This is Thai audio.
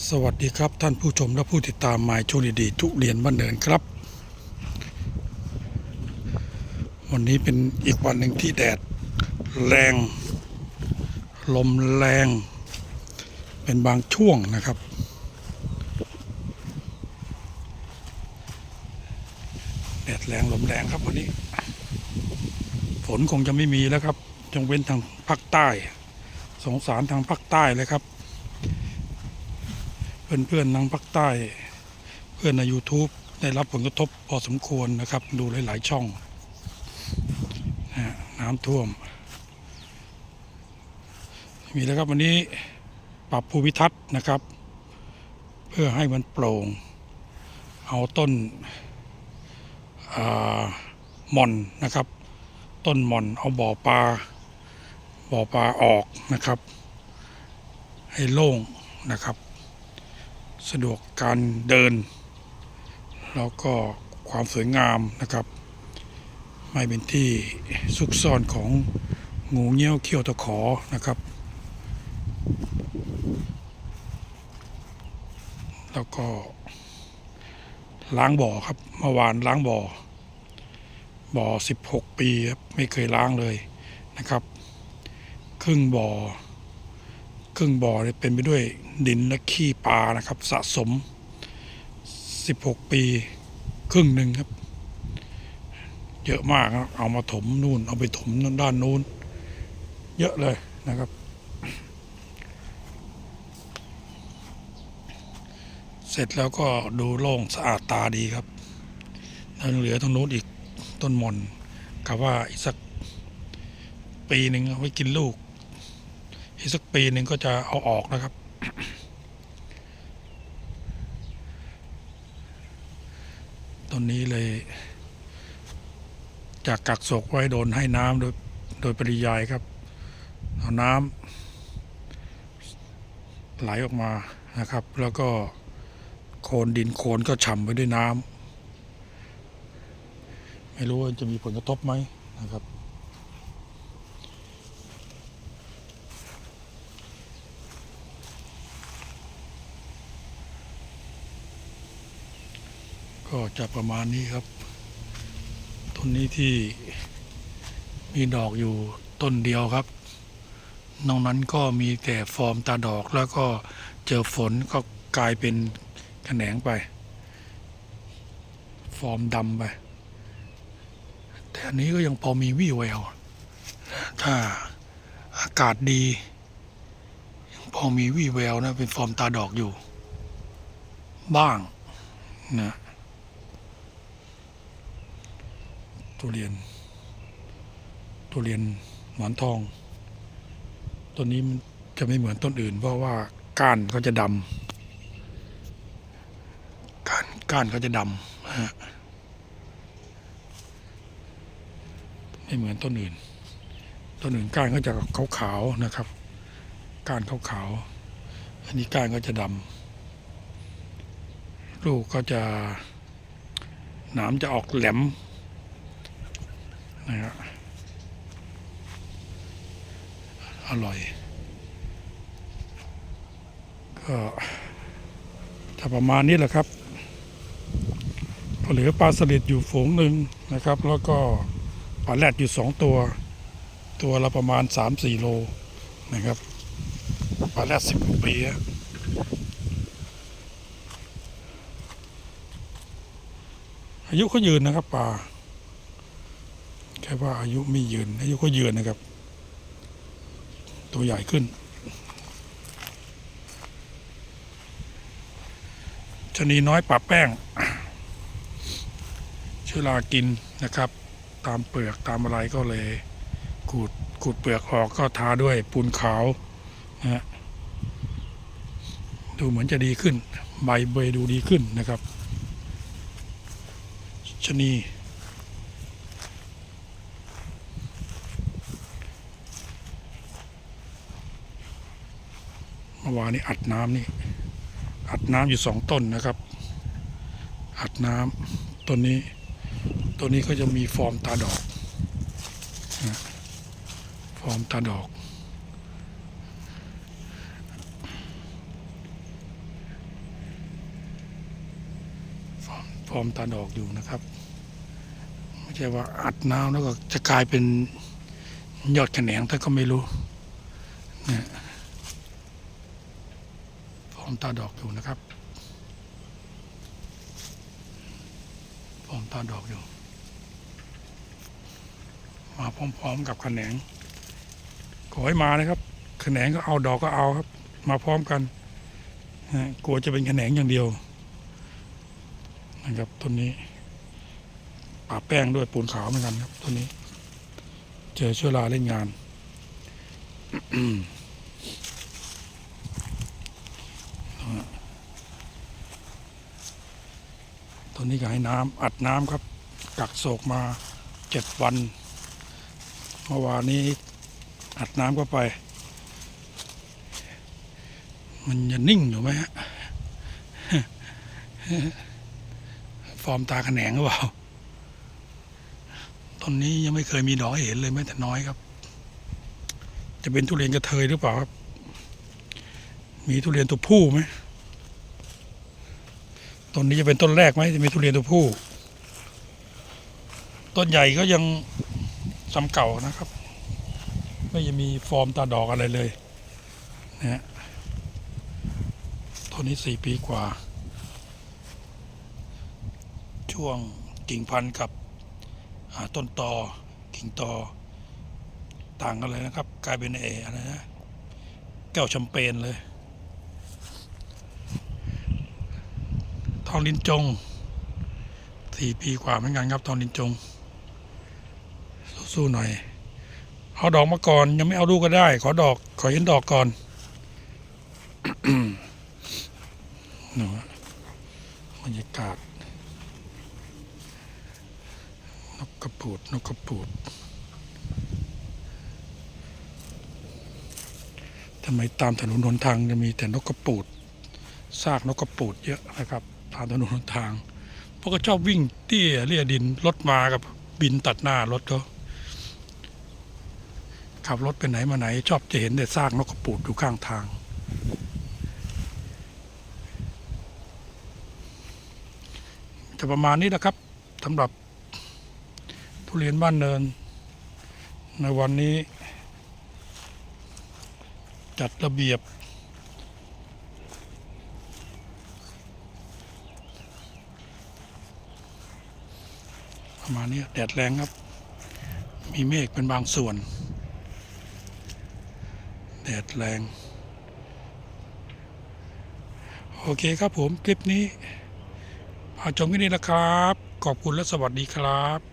สวัสดีครับท่านผู้ชมและผู้ติดตามหมายช่วงดีๆทุเรียนบ้านเนินครับ วันนี้เป็นอีกวันหนึ่งที่แดดแรง ลมแรง เป็นบางช่วงนะครับ แดดแรงลมแรงครับวันนี้ ฝนคงจะไม่มีแล้วครับจงเว้นทางภาคใต้ สงสารทางภาคใต้เลยครับ เพื่อนๆทางภาคใต้ เพื่อนใน YouTube ได้รับผลกระทบพอสมควรนะครับ ดูหลาย ๆ ช่องน้ำท่วม มีแล้วครับวันนี้ปรับภูมิทัศน์นะครับ เพื่อให้มันโปร่ง เอาต้นหม่อนนะครับ ต้นหม่อนเอาบ่อปลาบ่อปลาออกนะครับ ให้โล่งนะครับ สะดวกการเดิน แล้วก็ความสวยงามนะครับ ไม่เป็นที่ซุกซ่อนของงูเงี้ยวเขี้ยวตะขอนะครับ แล้วก็ล้างบ่อครับเมื่อวานล้างบ่อ บ่อ 16 ปีครับไม่เคยล้างเลยนะครับ ครึ่งบ่อ ครึ่งบ่อเนี่ยเป็นไปด้วยดินและขี้ปลานะครับ สะสม 16 ปี ครึ่งหนึ่งครับ เยอะมากครับเอามาถมนู่น เอาไปถมด้านนู้น เยอะเลยนะครับ เสร็จแล้วก็ดูโล่งสะอาดตาดีครับแล้วเหลือตรงนู้นอีกต้นมอนกับว่าอีกสักปีหนึ่งเอาไว้กินลูก อีกสักปีหนึ่งก็จะเอาออกนะครับ ต้นนี้เลย จากกักศกไว้โดนให้น้ำโดยโดยปริยายครับเอาน้ำไหลออกมานะครับ แล้วก็โคลนดินโคลนก็ฉ่ำไปด้วยน้ำไม่รู้ว่าจะมีผลกระทบไหมนะครับ ก็จะประมาณนี้ครับ ต้นนี้ที่มีดอกอยู่ต้นเดียวครับ นอกนั้นก็มีแต่ฟอร์มตาดอกแล้วก็เจอฝนก็กลายเป็นแขนงไป ฟอร์มดำไป แต่อันนี้ก็ยังพอมีวี่แวว ถ้าอากาศดี ยังพอมีวี่แววนะ เป็นฟอร์มตาดอกอยู่ บ้างนะ ทุเรียน ทุเรียนหมอนทอง ต้นนี้มันจะไม่เหมือนต้นอื่น เพราะว่าก้านเขาจะดำก้านก้านเขาจะดำฮะไม่เหมือนต้นอื่น ต้นอื่นก้านเขาจะขาวๆนะครับ ก้านขาวๆอันนี้ก้านก็จะดำลูกก็จะหนามจะออกแหลม นะครับอร่อย ก็จะประมาณนี้แหละครับเหลือปลาสลิดอยู่ฝูงหนึ่งนะครับ แล้วก็ปลาแรดอยู่สองตัว ตัวละประมาณสามสี่โลนะครับปลาแรดสิบกว่าปีอายุเขายืนนะครับปลา แค่ว่าอายุไม่ยืน อายุก็ยืนนะครับ ตัวใหญ่ขึ้นชะนีน้อยปะแป้งเชื้อรากินนะครับ ตามเปลือกตามอะไรก็เลยขูดขูดเปลือกออกก็ทาด้วยปูนขาวนะฮะดูเหมือนจะดีขึ้น ใบเบยดูดีขึ้นนะครับชะนีื่อวานนี้อัดน้ำนี่ อัดน้ำอยู่สองต้นนะครับ อัดน้ำต้นนี้ต้นนี้ก็จะมีฟอร์มตาดอกฟอร์มตาดอก ฟอร์มตาดอกอยู่นะครับ ไม่ใช่ว่าอัดน้ำแล้วก็จะกลายเป็นยอดแขนงแต่ก็ไม่รู้เนี่ย มตาดอกอยู่นะครับฟอร์มตาดอกอยู่ มาพร้อมๆกับแขนงขอให้มานะครับแขนงก็เอาดอกก็เอาครับ มาพร้อมกันกลัวจะเป็นแขนงอย่างเดียวนะครับต้นนี้ป่าแป้งด้วยปูนขาวเหมือนกันครับต้นนี้ เจอเชื้อราเล่นงาน ต้นนี้ก็ให้น้ำอัดน้ำครับ กักโศกมาเจ็ดวันเมื่อวานนี้อัดน้ำเข้าไป มันจะนิ่งอยู่ไหมฮะฟอร์มตาแขนงหรือเปล่าต้นนี้ยังไม่เคยมีดอกเห็นเลยแม้แต่น้อยครับ จะเป็นทุเรียนกระเทยหรือเปล่าครับ มีทุเรียนตัวผู้ไหม ต้นนี้จะเป็นต้นแรกไหมจะมีทุเรียนตัวผู้ ต้นใหญ่ก็ยังซ้ำเก่านะครับ ไม่ยังมีฟอร์มตาดอกอะไรเลยนะฮะต้นนี้สี่ปีกว่า ช่วงกิ่งพันธุ์กับต้นตอกิ่งตอต่างกันเลยนะครับ กลายเป็นเออะไรนะแก้วแชมเปญเลย องลินจงสี่ปีกว่าเหมือนกันครับทองลินจง สู้ๆหน่อย เอาดอกมาก่อน ยังไม่เอาลูกก็ได้ ขอดอก ขอเห็นดอกก่อนหนูบรรยากาศนกกระปูดนกกระปูดทำไมตามถนนหนทางจะมีแต่นกกระปูดซากนกกระปูดเยอะนะครับ ตามถนนหนทาง เพราะก็ชอบวิ่งเตี้ยเลี่ยดินรถมากับบินตัดหน้ารถเขาขับรถไปไหนมาไหน ชอบจะเห็นแต่ซากนกกระปูดอยู่ข้างทาง จะประมาณนี้นะครับสำหรับทุเรียนบ้านเนิน ในวันนี้ จัดระเบียบ ประมาณนี้แดดแรงครับ มีเมฆเป็นบางส่วน แดดแรง โอเคครับผมคลิปนี้พาชมแค่นี้นะครับ ขอบคุณและสวัสดีครับ